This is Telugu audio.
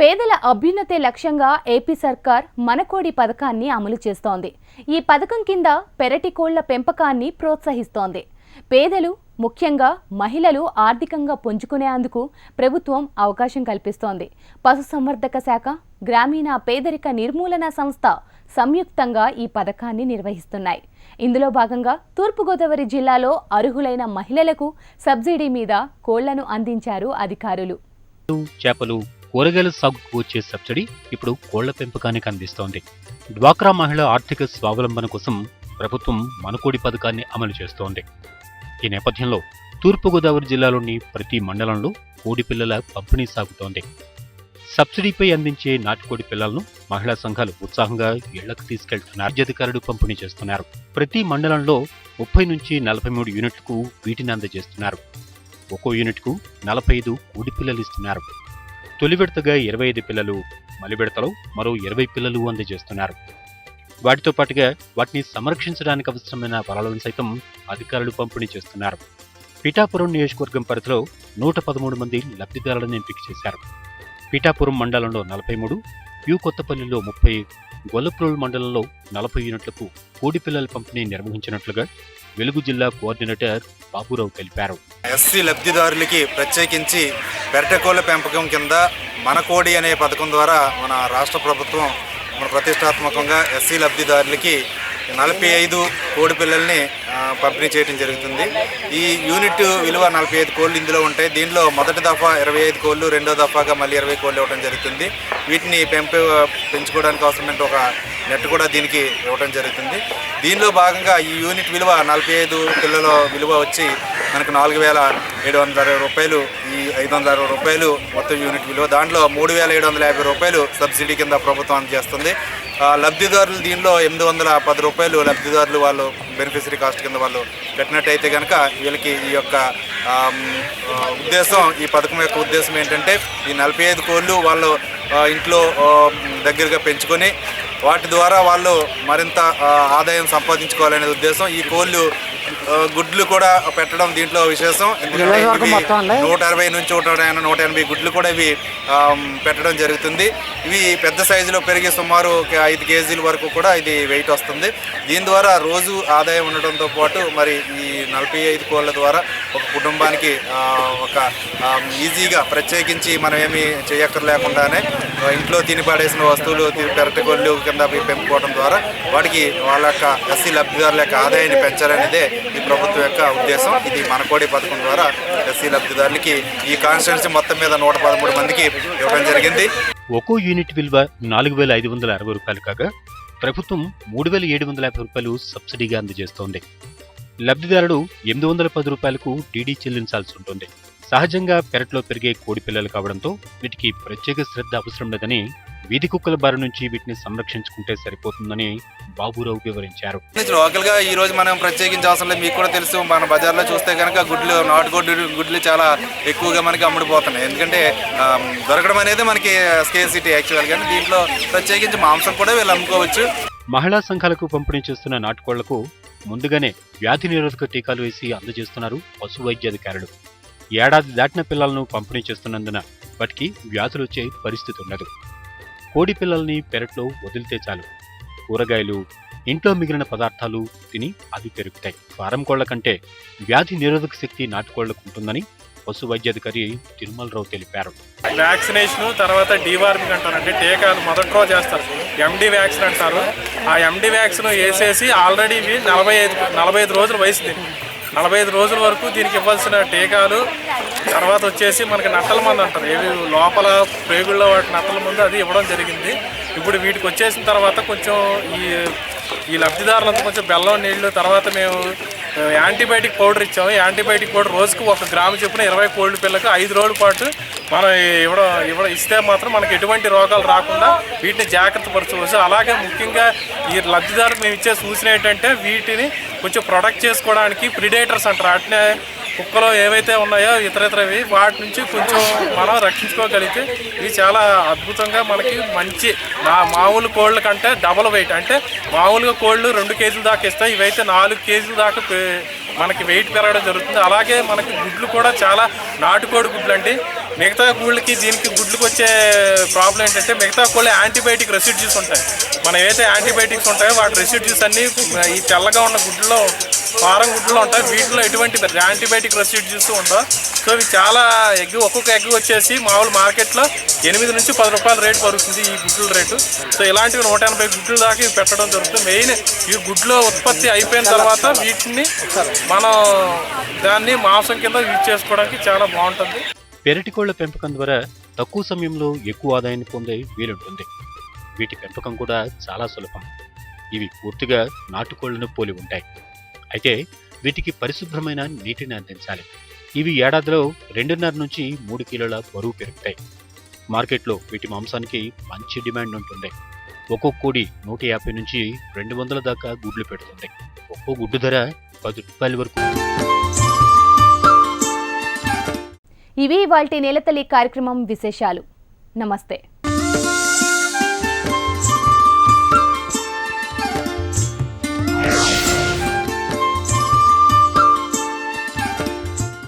పేదల అభ్యున్నతే లక్ష్యంగా ఏపీ సర్కార్ మనకోడి పథకాన్ని అమలు చేస్తోంది. ఈ పథకం కింద పెరటి కోళ్ళ పెంపకాన్ని ప్రోత్సహిస్తోంది. పేదలు ముఖ్యంగా మహిళలు ఆర్థికంగా పుంజుకునేందుకు ప్రభుత్వం అవకాశం కల్పిస్తోంది. పశుసంవర్ధక శాఖ గ్రామీణ పేదరిక నిర్మూలన సంస్థ సంయుక్తంగా ఈ పథకాన్ని నిర్వహిస్తున్నాయి. ఇందులో భాగంగా తూర్పుగోదావరి జిల్లాలో అర్హులైన మహిళలకు సబ్సిడీ మీద కోళ్ళను అందించారు అధికారులు. చేపలు కూరగాయల సాగుకు వచ్చే సబ్సిడీ ఇప్పుడు కోళ్ళ పెంపకానికి అందిస్తోంది. డ్వాక్రా మహిళ ఆర్థిక స్వావలంబన కోసం ప్రభుత్వం మనకోడి పథకాన్ని అమలు చేస్తోంది. ఈ నేపథ్యంలో తూర్పుగోదావరి జిల్లాలోని ప్రతి మండలంలో కోడి పిల్లల పంపిణీ సాగుతోంది. సబ్సిడీపై అందించే నాటుకోడి పిల్లలను మహిళా సంఘాలు ఉత్సాహంగా ఇళ్ళకు తీసుకెళ్తున్నారు. రాజ్యాధికారులు పంపిణీ చేస్తున్నారు. ప్రతి మండలంలో ముప్పై నుంచి నలభై మూడు యూనిట్లకు వీటిని అందజేస్తున్నారు. ఒక్కో యూనిట్కు నలభై ఐదు కోడి పిల్లలు ఇస్తున్నారు. తొలి విడతగా ఇరవై ఐదు పిల్లలు మలి విడతలో మరో ఇరవై పిల్లలు అందజేస్తున్నారు. వాటితో పాటుగా వాటిని సంరక్షించడానికి అవసరమైన వలలను సైతం అధికారులు పంపిణీ చేస్తున్నారు. పిఠాపురం నియోజకవర్గం పరిధిలో నూట పదమూడు మంది లబ్ధిదారులను ఎంపిక చేశారు. పిఠాపురం మండలంలో నలభై మూడు యు కొత్తపల్లిలో ముప్పై గొల్లప్రోల్ మండలంలో నలభై యూనిట్లకు కోడి పిల్లల పంపిణీ నిర్వహించినట్లుగా వెలుగు జిల్లా కోఆర్డినేటర్ బాబురావు తెలిపారు. ఎస్సీ లబ్ధిదారులకి ప్రత్యేకించి పెరటకోళ్ళ పెంపకం కింద మన కోడి అనే పథకం ద్వారా మన రాష్ట్ర ప్రభుత్వం మన ప్రతిష్టాత్మకంగా ఎస్సీ లబ్ధిదారులకి నలభై ఐదు కోడి పిల్లల్ని పంపిణీ చేయడం జరుగుతుంది. ఈ యూనిట్ విలువ నలభై ఐదు కోళ్ళు ఇందులో ఉంటాయి. దీనిలో మొదటి దఫా ఇరవై ఐదు కోళ్ళు రెండో దఫాగా మళ్ళీ ఇరవై కోళ్ళు ఇవ్వడం జరుగుతుంది. వీటిని పెంపు పెంచుకోవడానికి అవసరమైన ఒక నెట్ కూడా దీనికి ఇవ్వడం జరుగుతుంది. దీనిలో భాగంగా ఈ యూనిట్ విలువ నలభై ఐదు పిల్లల విలువ వచ్చి మనకు నాలుగు వేల ఏడు వందల అరవై రూపాయలు ఈ ఐదు వందల అరవై రూపాయలు మొత్తం యూనిట్ విలువ. దాంట్లో మూడు వేల ఏడు వందల యాభై రూపాయలు సబ్సిడీ కింద ప్రభుత్వం అందజేస్తుంది. లబ్ధిదారులు దీనిలో ఎనిమిది వందల పది రూపాయలు లబ్ధిదారులు వాళ్ళు బెనిఫిషరీ కాస్ట్ కింద వాళ్ళు కట్టినట్టయితే కనుక వీళ్ళకి ఈ యొక్క ఉద్దేశం ఈ పథకం యొక్క ఉద్దేశం ఏంటంటే ఈ నలభై ఐదు కోళ్ళు వాళ్ళు ఇంట్లో దగ్గరగా పెంచుకొని వాటి ద్వారా వాళ్ళు మరింత ఆదాయం సంపాదించుకోవాలనే ఉద్దేశం. ఈ కోళ్ళు గుడ్లు కూడా పెట్టడం దీంట్లో విశేషం. నూట అరవై నుంచి నూట నూట ఎనభై గుడ్లు కూడా ఇవి పెట్టడం జరుగుతుంది. ఇవి పెద్ద సైజులో పెరిగి సుమారు ఒక ఐదు కేజీల వరకు కూడా ఇది వెయిట్ వస్తుంది. దీని ద్వారా రోజు ఆదాయం ఉండడంతో పాటు మరి ఈ నలభై ఐదు కోళ్ళ ద్వారా ఒక కుటుంబానికి ఒక ఈజీగా ప్రత్యేకించి మనం ఏమి చేయక్కర్లేకుండానే ఇంట్లో తిని పడేసిన వస్తువులు పెరటగొల్లు కింద పెంపుకోవడం ద్వారా వాటికి వాళ్ళ యొక్క ఎస్సీ లబ్ధిదారుల యొక్క ఆదాయాన్ని పెంచాలనేదే ఈ ప్రభుత్వం యొక్క ఉద్దేశం ఇది మనకోడి పథకం ద్వారా ఎస్సీ లబ్ధిదారులకి ఈ కాన్స్టిట్యున్సీ మొత్తం మీద నూట పదమూడు మందికి ఇవ్వడం జరిగింది. ఒక్కో యూనిట్ విలువ నాలుగు వేల ఐదు వందల అరవై రూపాయలు కాగా ప్రభుత్వం మూడు వేల ఏడు వందల యాభై రూపాయలు సబ్సిడీగా అందజేస్తోంది. లబ్ధిదారుడు ఎనిమిది వందల పది రూపాయలకు డీడీ చెల్లించాల్సి ఉంటుంది. సహజంగా పెరట్లో పెరిగే కోడి పిల్లలు కావడంతో వీటికి ప్రత్యేక శ్రద్ధ అవసరం లేదని వీధి కుక్కల బారి నుంచి వీటిని సంరక్షించుకుంటే సరిపోతుందని బాబురావు వివరించారు. లోకల్గా ఈ రోజు మనం ప్రత్యేకించి అవసరం లేదు మీకు కూడా తెలుసు మన బజార్లో చూస్తే కనుక గుడ్లు నాటుకోడి గుడ్లు చాలా ఎక్కువగా మనకి అమ్ముడుపోతున్నాయి. ఎందుకంటే దొరకడం అనేది మనకి స్కేసిటీ యాక్చువల్ కానీ దీంట్లో ప్రత్యేకించి మాంసం కూడా వీళ్ళు అమ్ముకోవచ్చు. మహిళా సంఘాలకు పంపిణీ చేస్తున్న నాటుకోళ్ళకు ముందుగానే వ్యాధి నిరోధక టీకాలు వేసి అందజేస్తున్నారు పశు వైద్యాధికారులు ఏడాది దాటిన పిల్లలను పంపిణీ చేస్తున్నందున వాటికి వ్యాధులు వచ్చే పరిస్థితి ఉండదు కోడి పిల్లల్ని పెరట్లో వదిలితే చాలు. కూరగాయలు ఇంట్లో మిగిలిన పదార్థాలు తిని అవి పెరుగుతాయి. ఫారం కోళ్ళ కంటే వ్యాధి నిరోధక శక్తి నాటుకోళ్ళకు ఉంటుందని పశు వైద్యాధికారి తిరుమలరావు తెలిపారు. వ్యాక్సినేషన్ తర్వాత డీవార్మింగ్ అంటారు అంటే టీకాలు మొదటి రోజు చేస్తారు. ఎండి వ్యాక్సిన్ అంటారు. ఆ ఎండి వ్యాక్సిన్ వేసేసి ఆల్రెడీ నలభై ఐదు నలభై ఐదు రోజులు వయసు నలభై ఐదు రోజుల వరకు దీనికి ఇవ్వాల్సిన టీకాలు తర్వాత వచ్చేసి మనకి నట్టల మందు అంటారు. ఏవి లోపల ప్రేగుల్లో వాటి నట్టల మందు అది ఇవ్వడం జరిగింది. ఇప్పుడు వీటికి వచ్చేసిన తర్వాత కొంచెం ఈ ఈ లబ్ధిదారులంతా కొంచెం బెల్లం నీళ్ళు తర్వాత మేము యాంటీబయాటిక్ పౌడర్ ఇచ్చాము. యాంటీబయాటిక్ పౌడర్ రోజుకు ఒక గ్రాము చొప్పున ఇరవై కోళ్ళు పిల్లలకు ఐదు రోజుల పాటు మనం ఇవ్వడం ఇవ్వడం ఇస్తే మాత్రం మనకి ఎటువంటి రోగాలు రాకుండా వీటిని జాగ్రత్త పరచవచ్చు అలాగే ముఖ్యంగా ఈ లబ్ధిదారులకు మేము ఇచ్చే సూచన ఏంటంటే వీటిని కొంచెం ప్రొటెక్ట్ చేసుకోవడానికి ప్రిడేటర్స్ అంటారు. వాటిని కుక్కలు ఏవైతే ఉన్నాయో ఇతర ఇతరవి వాటి నుంచి కొంచెం మనం రక్షించుకోగలిగితే ఇవి చాలా అద్భుతంగా మనకి మంచి నా మామూలు కోళ్ళ కంటే డబల్ వెయిట్ అంటే మామూలుగా కోళ్ళు రెండు కేజీల దాకా ఇస్తాయి ఇవైతే నాలుగు కేజీల దాకా మనకి వెయిట్ పెరగడం జరుగుతుంది. అలాగే మనకి గుడ్లు కూడా చాలా నాటుకోడి గుడ్లు అండి. మిగతా కోళ్ళకి దీనికి గుడ్లకు వచ్చే ప్రాబ్లం ఏంటంటే మిగతా కోళ్ళు యాంటీబయాటిక్ రెసిడ్యూస్ ఉంటాయి. మనం ఏదైతే యాంటీబయాటిక్స్ ఉంటాయో వాటి రెసిడ్యూస్ అన్ని ఈ తెల్లగా ఉన్న గుడ్లలో ఫారం గుడ్లు ఉంటాయి. వీటిలో ఎటువంటి యాంటీబయాటిక్ రెసిడ్యూస్ ఉండవు. సో ఇవి చాలా ఎగ్ ఒక్కొక్క ఎగ్ వచ్చేసి మామూలు మార్కెట్లో ఎనిమిది నుంచి పది రూపాయల రేటు పడుతుంది ఈ గుడ్ల రేటు. సో ఇలాంటివి నూట ఎనభై గుడ్లు దాకా ఇవి పెట్టడం జరుగుతుంది. మెయిన్ ఈ గుడ్లు ఉత్పత్తి అయిపోయిన తర్వాత వీటిని మనం దాన్ని మాంసం కింద యూజ్ చేసుకోవడానికి చాలా బాగుంటుంది. పెరటి కోళ్ళ పెంపకం ద్వారా తక్కువ సమయంలో ఎక్కువ ఆదాయాన్ని పొందే వీలుంటుంది. వీటి పెంపకం కూడా చాలా సులభం. ఇవి పూర్తిగా నాటుకోళ్ళను పోలి ఉంటాయి. అయితే వీటికి పరిశుభ్రమైన నీటిని అందించాలి. ఇవి ఏడాదిలో రెండున్నర నుంచి మూడు కిలోల బరువు పెరుగుతాయి. మార్కెట్లో వీటి మాంసానికి మంచి డిమాండ్ ఉంటుంది. ఒక్కొక్క కోడి నూట యాభై నుంచి రెండు వందల దాకా గుడ్లు పెడుతుంది. ఒక్కో గుడ్డు ధర పది రూపాయల వరకు. ఇవి వాల్టి నేలతల్లి కార్యక్రమం విశేషాలు. నమస్తే.